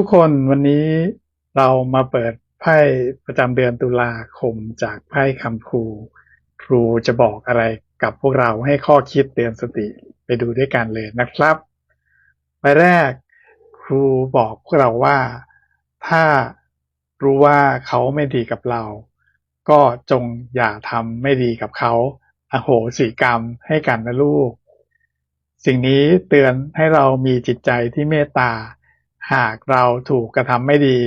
ทุกคนวันนี้เรามาเปิดไพ่ประจำเดือนตุลาคมจากไพ่คำครู ครูจะบอกอะไรกับพวกเราให้ข้อคิดเตือนสติไปดูด้วยกันเลยนะครับใบแรกครูบอกพวกเราว่า ถ้ารู้ว่าเขาไม่ดีกับเรา ก็จงอย่าทำไม่ดีกับเขาอโหสิกรรมให้กันนะลูก สิ่งนี้เตือนให้เรามีจิตใจที่เมตตา หากเราถูกกระทำไม่ดี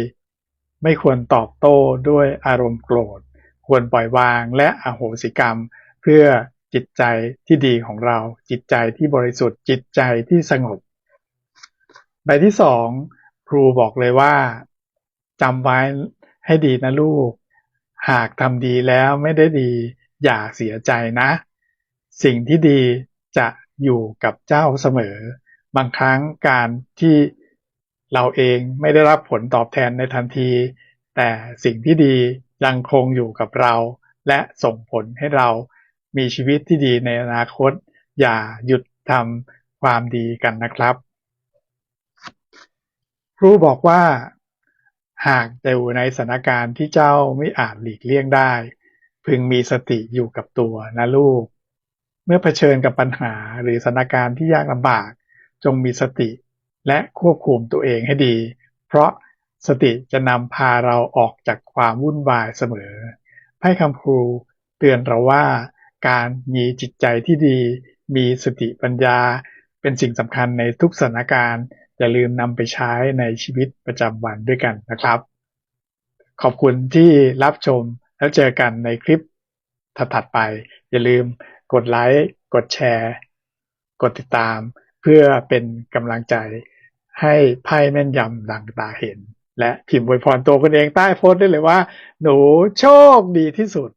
ไม่ควรตอบโต้ด้วยอารมณ์โกรธ ควรปล่อยวางและอโหสิกรรม เพื่อจิตใจที่ดีของเรา จิตใจที่บริสุทธิ์ จิตใจที่สงบใบที่สองครูบอกเลยว่าจำไว้ให้ดีนะลูก หากทำดีแล้วไม่ได้ดี อย่าเสียใจนะ สิ่งที่ดีจะอยู่กับเจ้าเสมอ บางครั้งการที่ เราเองไม่ได้รับผลตอบแทนในทันที แต่สิ่งที่ดียังคงอยู่กับเรา และส่งผลให้เรามีชีวิตที่ดีในอนาคต อย่าหยุดทำความดีกันนะครับ ครูบอกว่า หากอยู่ในสถานการณ์ที่เจ้าไม่อาจหลีกเลี่ยงได้ พึงมีสติอยู่กับตัวนะลูก เมื่อเผชิญกับปัญหาหรือสถานการณ์ที่ยากลำบาก จงมีสติ และควบคุมตัวเองให้ดี เพราะสติจะนำพาเราออกจากความวุ่นวายเสมอไพ่คำครูเตือนเราว่า การมีจิตใจที่ดี มีสติปัญญา เป็นสิ่งสำคัญในทุกสถานการณ์อย่าลืมนำไปใช้ในชีวิตประจำวันด้วยกันนะครับ ขอบคุณที่รับชมแล้วเจอกันในคลิปถัดๆไป อย่าลืมกดไลค์ กดแชร์ กดติดตาม เพื่อเป็นกำลังใจ ให้ไพ่แม่นยำดังตาเห็น และพิมพ์อวยพรตัวคุณเองใต้โพสต์ได้เลยว่า หนูโชคดีที่สุด